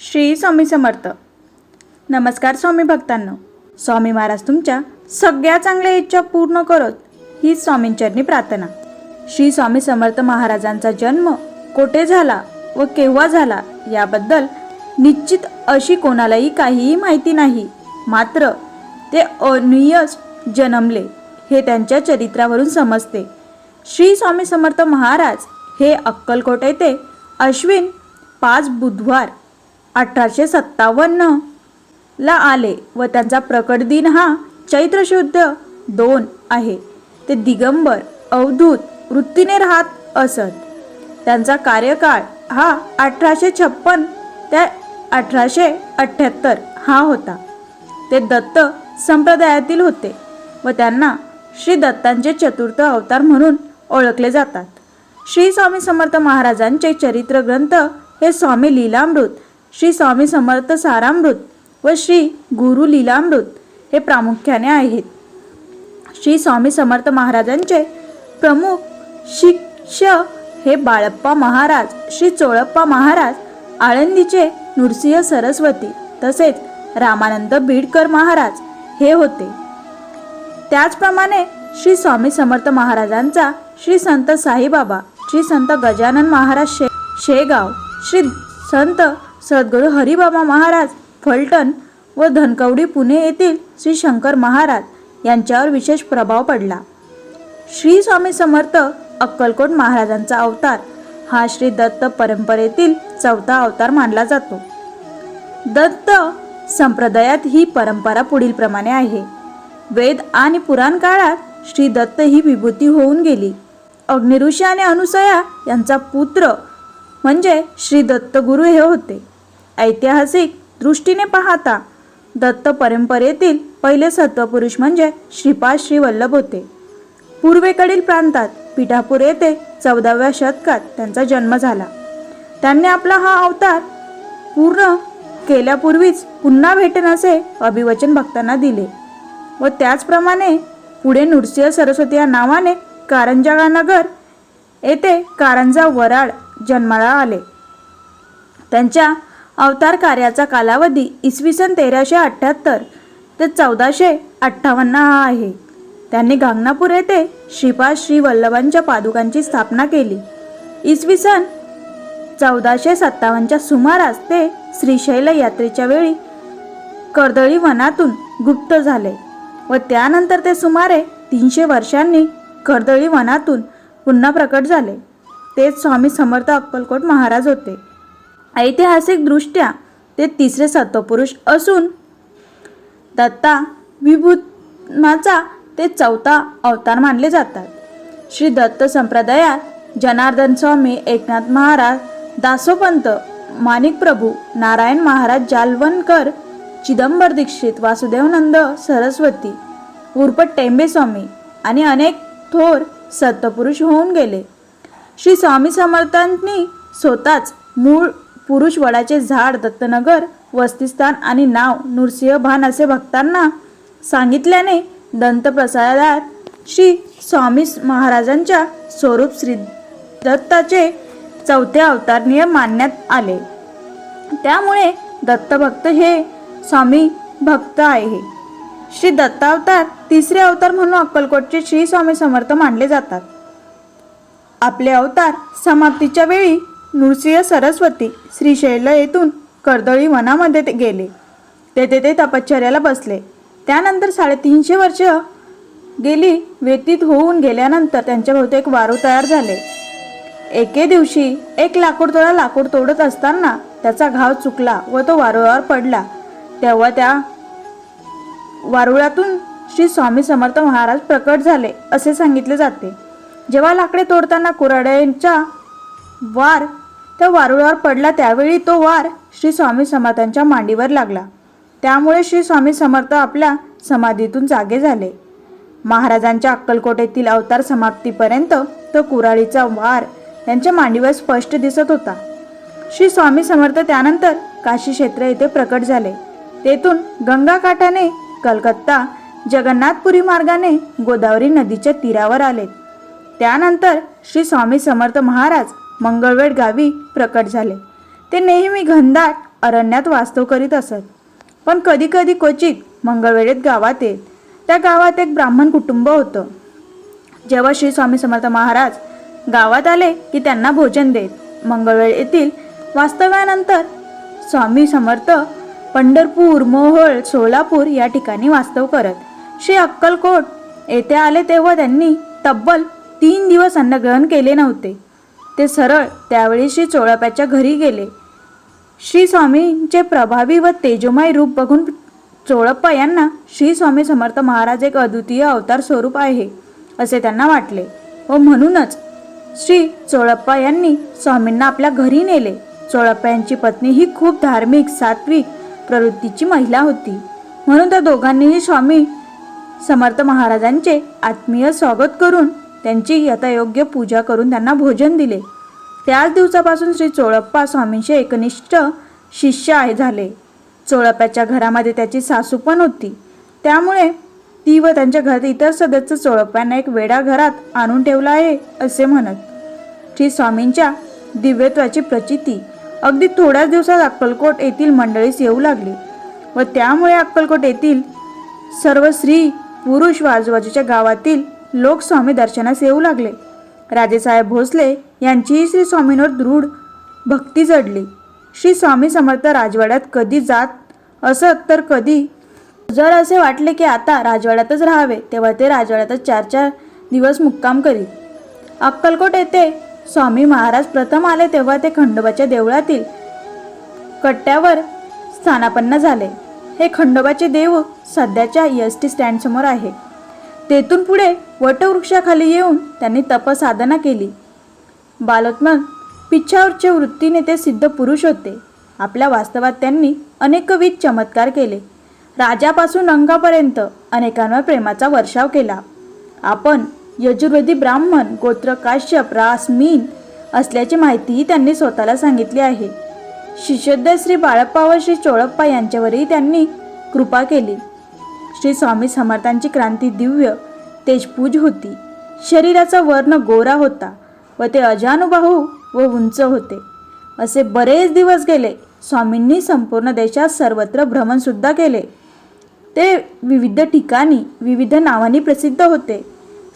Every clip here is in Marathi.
श्री स्वामी समर्थ. नमस्कार स्वामी भक्तांनो. स्वामी महाराज तुमच्या सगळ्या चांगल्या इच्छा पूर्ण करत ही स्वामींचरणी प्रार्थना. श्री स्वामी समर्थ महाराजांचा जन्म कोठे झाला व केव्हा झाला याबद्दल निश्चित अशी कोणालाही काहीही माहिती नाही. मात्र ते अनियस जन्मले हे त्यांच्या चरित्रावरून समजते. श्री स्वामी समर्थ महाराज हे अक्कलकोट येथे अश्विन पाच बुधवार अठराशे सत्तावन्न ला आले व त्यांचा प्रकट दिन हा चैत्र शुद्ध दोन आहे. ते दिगंबर अवधूत वृत्तीने राहत असत. त्यांचा कार्यकाळ हा अठराशे छप्पन ते अठराशे अठ्ठ्याहत्तर हा होता. ते दत्त संप्रदायातील होते व त्यांना श्री दत्तांचे चतुर्थ अवतार म्हणून ओळखले जातात. श्री स्वामी समर्थ महाराजांचे चरित्र ग्रंथ हे स्वामी लीलामृत श्री स्वामी समर्थ सारामृत व श्री गुरु लीलामृत हे प्रामुख्याने आहेत. श्री स्वामी समर्थ महाराजांचे प्रमुख शिष्य हे बाळप्पा महाराज श्री चोळप्पा महाराज आळंदीचे नृसिंह सरस्वती तसेच रामानंद बीडकर महाराज हे होते. त्याचप्रमाणे श्री स्वामी समर्थ महाराजांचा श्री संत साईबाबा श्री संत गजानन महाराज शे शेगाव श्री संत सद्गुरू हरिबाबा महाराज फलटण व धनकवडी पुणे येथील श्री शंकर महाराज यांच्यावर विशेष प्रभाव पडला. श्री स्वामी समर्थ अक्कलकोट महाराजांचा अवतार हा श्री दत्त परंपरेतील चौथा अवतार मानला जातो. दत्त संप्रदायात ही परंपरा पुढीलप्रमाणे आहे. वेद आणि पुराण काळात श्री दत्त ही विभूती होऊन गेली. अग्निऋषी आणि अनुसया यांचा पुत्र म्हणजे श्री दत्तगुरु हे होते. ऐतिहासिक दृष्टीने पाहता दत्त परंपरेतील पहिले सत्वपुरुष म्हणजे श्रीपाद श्रीवल्लभ होते. पूर्वेकडील प्रांतात पिठापूर येथे चौदाव्या शतकात त्यांचा जन्म झाला. त्यांनी आपला हा अवतार पूर्ण केल्यापूर्वीच पुन्हा भेटेन असे अभिवचन भक्तांना दिले व त्याचप्रमाणे पुढे नृसिंह सरस्वती या नावाने कारंजा नगर येथे कारंजा वराड जन्माला आले. त्यांच्या अवतार कार्याचा कालावधी इसवी सन तेराशे अठ्ठ्याहत्तर ते चौदाशे अठ्ठावन्न हा आहे. त्यांनी गांगनापूर येथे श्रीपाद श्री वल्लभांच्या पादुकांची स्थापना केली. इसवी सन चौदाशे सत्तावन्नच्या सुमारास ते श्रीशैल यात्रेच्या वेळी कर्दळी वनातून गुप्त झाले व त्यानंतर ते सुमारे तीनशे वर्षांनी कर्दळी वनातून पुन्हा प्रकट झाले. तेच स्वामी समर्थ अक्कलकोट महाराज होते. ऐतिहासिकदृष्ट्या ते तिसरे सत्वपुरुष असून दत्ता विभूतनाचा ते चौथा अवतार मानले जातात. श्री दत्त संप्रदायात जनार्दन स्वामी एकनाथ महाराज दासोपंत माणिक प्रभू नारायण महाराज जालवणकर चिदंबर दीक्षित वासुदेवनंद सरस्वती उर्फ टेंबे स्वामी आणि अनेक थोर सत्पुरुष होऊन गेले. श्री स्वामी समर्थांनी स्वतःच मूळ पुरुष वडाचे झाड दत्तनगर वस्तिस्थान आणि नाव नृसिंह भान असे भक्तांना सांगितल्याने दंतप्रसादात श्री स्वामी महाराजांच्या स्वरूप श्री दत्ताचे चौथे अवतारणीय मानण्यात आले. त्यामुळे दत्तभक्त हे स्वामी भक्त आहे. श्री दत्तावतार तिसरे अवतार म्हणून अक्कलकोटचे श्री स्वामी समर्थ मानले जातात. आपले अवतार समाप्तीच्या वेळी नृसिंह सरस्वती श्रीशैल येथून कर्दळी वनामध्ये ते गेले. तेथे ते तपश्चर्याला बसले. त्यानंतर साडेतीनशे वर्ष गेली व्यतीत होऊन गेल्यानंतर त्यांच्या बहुतेक एक वारू तयार झाले. एके दिवशी एक लाकूड तोडा लाकूड तोडत असताना त्याचा घाव चुकला व तो वारुळावर पडला. तेव्हा त्या वारुळातून श्री स्वामी समर्थ महाराज प्रकट झाले असे सांगितले जाते. जेव्हा लाकडे तोडताना कुऱ्हाड्यांचा वार त्या वारुळावर पडला त्यावेळी तो वार श्री स्वामी समर्थांच्या मांडीवर लागला. त्यामुळे श्री स्वामी समर्थ आपल्या समाधीतून जागे झाले. महाराजांच्या अक्कलकोटेतील अवतार समाप्तीपर्यंत तो कुराळीचा वार त्यांच्या मांडीवर स्पष्ट दिसत होता. श्री स्वामी समर्थ त्यानंतर काशी क्षेत्र येथे प्रकट झाले. तेथून गंगा काठाने कलकत्ता जगन्नाथपुरी मार्गाने गोदावरी नदीच्या तीरावर आले. त्यानंतर श्री स्वामी समर्थ महाराज मंगळवेड गावी प्रकट झाले. ते नेहमी घनदाट अरण्यात वास्तव करीत असत. पण कधी कधी क्वचित मंगळवेळेत गावात येत. त्या गावात एक ब्राह्मण कुटुंब होतं. जेव्हा श्री स्वामी समर्थ महाराज गावात आले की त्यांना भोजन देत मंगळवेळ येथील वास्तव्यानंतर स्वामी समर्थ पंढरपूर मोहोळ सोलापूर या ठिकाणी वास्तव करत. श्री अक्कलकोट येथे आले तेव्हा त्यांनी तब्बल तीन दिवस अन्नग्रहण केले नव्हते. ते सरळ त्यावेळी श्री चोळप्याच्या घरी गेले. श्री स्वामींचे प्रभावी व तेजोमय रूप बघून चोळप्पा यांना श्री स्वामी समर्थ महाराज एक अद्वितीय अवतार स्वरूप आहे असे त्यांना वाटले. व म्हणूनच श्री चोळप्पा यांनी स्वामींना आपल्या घरी नेले. चोळप्पा यांची पत्नी ही खूप धार्मिक सात्विक प्रवृत्तीची महिला होती. म्हणून त्या दोघांनीही स्वामी समर्थ महाराजांचे आत्मीय स्वागत करून त्यांची यथायोग्य पूजा करून त्यांना भोजन दिले. त्याच दिवसापासून श्री चोळप्पा स्वामींचे एकनिष्ठ शिष्य आहे झाले. चोळप्पाच्या घरामध्ये त्याची सासू पण होती. त्यामुळे ती व त्यांच्या घरात इतर सदस्य चोळप्प्यांना एक वेडा घरात आणून ठेवला आहे असे म्हणत. श्री स्वामींच्या दिव्यत्वाची प्रचिती. अगदी थोड्याच दिवसात अक्कलकोट येथील मंडळीस येऊ लागली व त्यामुळे अक्कलकोट येथील सर्व स्त्री पुरुष व आजूबाजूच्या गावातील लोक स्वामी दर्शनास येऊ लागले. राजेसाहेब भोसले यांचीही श्री स्वामींवर दृढ भक्ती जडली श्री स्वामी समर्थ राजवाड्यात कधी जात असत तर कधी जर असे वाटले की आता राजवाड्यातच राहावे तेव्हा ते राजवाड्यातच चार चार दिवस मुक्काम करीत अक्कलकोट येथे स्वामी महाराज प्रथम आले तेव्हा ते खंडोबाच्या देवळातील कट्ट्यावर स्थानापन्न झाले. हे खंडोबाचे देव सध्याच्या एस टी स्टँडसमोर आहे. तेथून पुढे वटवृक्षाखाली येऊन त्यांनी तपसाधना केली. बालोत्मन पिछावरच्या वृत्तीने ते सिद्ध पुरुष होते. आपल्या वास्तवात त्यांनी अनेकविध चमत्कार केले. राजापासून अंगापर्यंत अनेकांवर प्रेमाचा वर्षाव केला. आपण यजुर्वेदी ब्राह्मण गोत्र काश्यप रास मीन असल्याची माहितीही त्यांनी स्वतःला सांगितली आहे. शिष्योदय श्री बाळप्पा व श्री चोळप्पा यांच्यावरही त्यांनी कृपा केली. श्री स्वामी समर्थांची क्रांती दिव्य तेजपूज होती. शरीराचा वर्ण गोरा होता व ते अजानुबाहू व उंच होते. असे बरेच दिवस गेले. स्वामींनी संपूर्ण देशात सर्वत्र भ्रमणसुद्धा केले. ते विविध ठिकाणी विविध नावांनी प्रसिद्ध होते.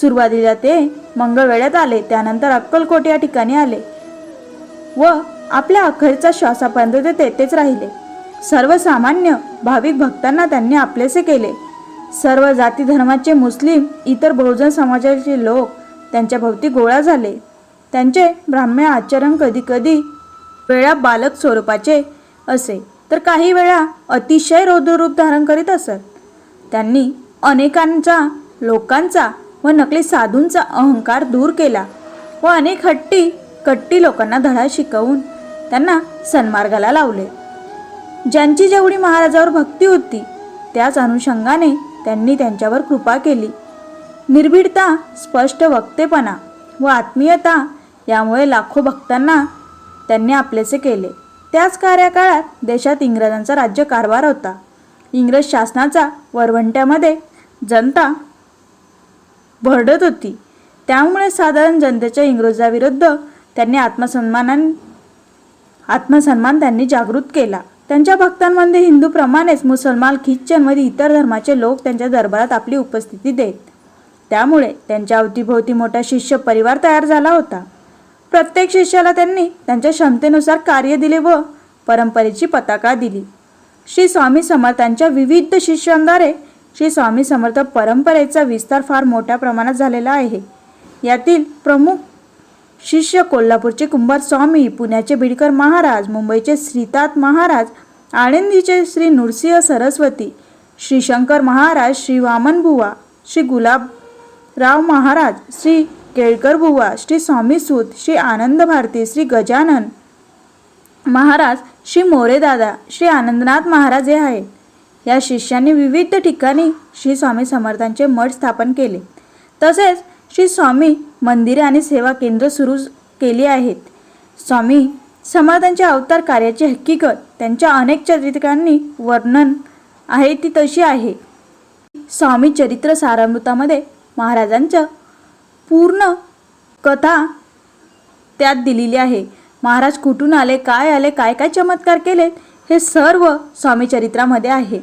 सुरुवातीला ते मंगळवेळ्यात आले त्यानंतर अक्कलकोट या ठिकाणी आले व आपल्या अखेरचा श्वासापर्यंत ते तेथेच राहिले. सर्वसामान्य भाविक भक्तांना त्यांनी आपलेसे केले. सर्व जाती धर्माचे मुस्लिम इतर बहुजन समाजाचे लोक त्यांच्या भोवती गोळा झाले. त्यांचे ब्राह्म्य आचरण कधीकधी वेळा बालक स्वरूपाचे असे. तर काही वेळा अतिशय रौद्ररूप धारण करीत असत. त्यांनी अनेकांचा लोकांचा व नकली साधूंचा अहंकार दूर केला व अनेक हट्टी कट्टी लोकांना धडा शिकवून त्यांना सन्मार्गाला लावले. ज्यांची जेवढी महाराजावर भक्ती होती त्याच अनुषंगाने त्यांनी त्यांच्यावर कृपा केली. निर्भीडता स्पष्ट वक्तेपणा व आत्मीयता यामुळे लाखो भक्तांना त्यांनी आपलेसे केले. त्याच कार्यकाळात देशात इंग्रजांचा राज्य कारभार होता. इंग्रज शासनाचा वरवंट्यामध्ये जनता भरडत होती. त्यामुळे साधारण जनतेच्या इंग्रजाविरुद्ध त्यांनी आत्मसन्मानान आत्मसन्मान त्यांनी जागृत केला. त्यांच्या भक्तांमध्ये हिंदूप्रमाणेच मुसलमान ख्रिश्चन व इतर धर्माचे लोक त्यांच्या दरबारात आपली उपस्थिती देत. त्यामुळे त्यांच्या अवतीभोवती मोठा शिष्य परिवार तयार झाला होता. प्रत्येक शिष्याला त्यांनी त्यांच्या क्षमतेनुसार कार्य दिले व परंपरेची पताका दिली. श्री स्वामी समर्थांच्या विविध शिष्यांद्वारे श्री स्वामी समर्थ परंपरेचा विस्तार फार मोठ्या प्रमाणात झालेला आहे. यातील प्रमुख शिष्य कोल्हापूरचे कुंभार स्वामी पुण्याचे बिडकर महाराज मुंबईचे श्रीतात महाराज आळंदीचे श्री नृसिंह सरस्वती श्री शंकर महाराज श्री वामन बुवा श्री गुलाबराव महाराज श्री केळकर बुवा श्री स्वामी सूत श्री आनंद भारती श्री गजानन महाराज श्री मोरेदादा श्री आनंदनाथ महाराज हे आहेत. या शिष्यांनी विविध ठिकाणी श्री स्वामी समर्थांचे मठ स्थापन केले. तसेच श्री स्वामी मंदिरे आणि सेवा केंद्र सुरू केली आहेत. स्वामी समर्थांच्या अवतार कार्याची हकीकत त्यांच्या अनेक चरित्रांनी वर्णन आहे ती तशी आहे. स्वामी चरित्र सारामृतामध्ये महाराजांचं पूर्ण कथा त्यात दिलेली आहे. महाराज कुठून आले काय आले काय काय चमत्कार केलेत हे सर्व स्वामी चरित्रामध्ये आहे.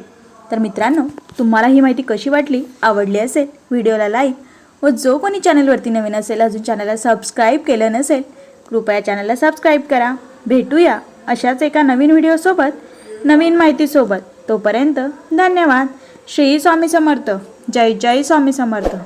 तर मित्रांनो तुम्हाला ही माहिती कशी वाटली आवडली असेल व्हिडिओला लाईक व जो कोणी चॅनलवरती नवीन असेल अजून चॅनलला सबस्क्राईब केलं नसेल कृपया चॅनलला सबस्क्राईब करा. भेटूया अशाच एका नवीन व्हिडिओसोबत नवीन माहितीसोबत तोपर्यंत धन्यवाद. श्री स्वामी समर्थ. जय जय स्वामी समर्थ.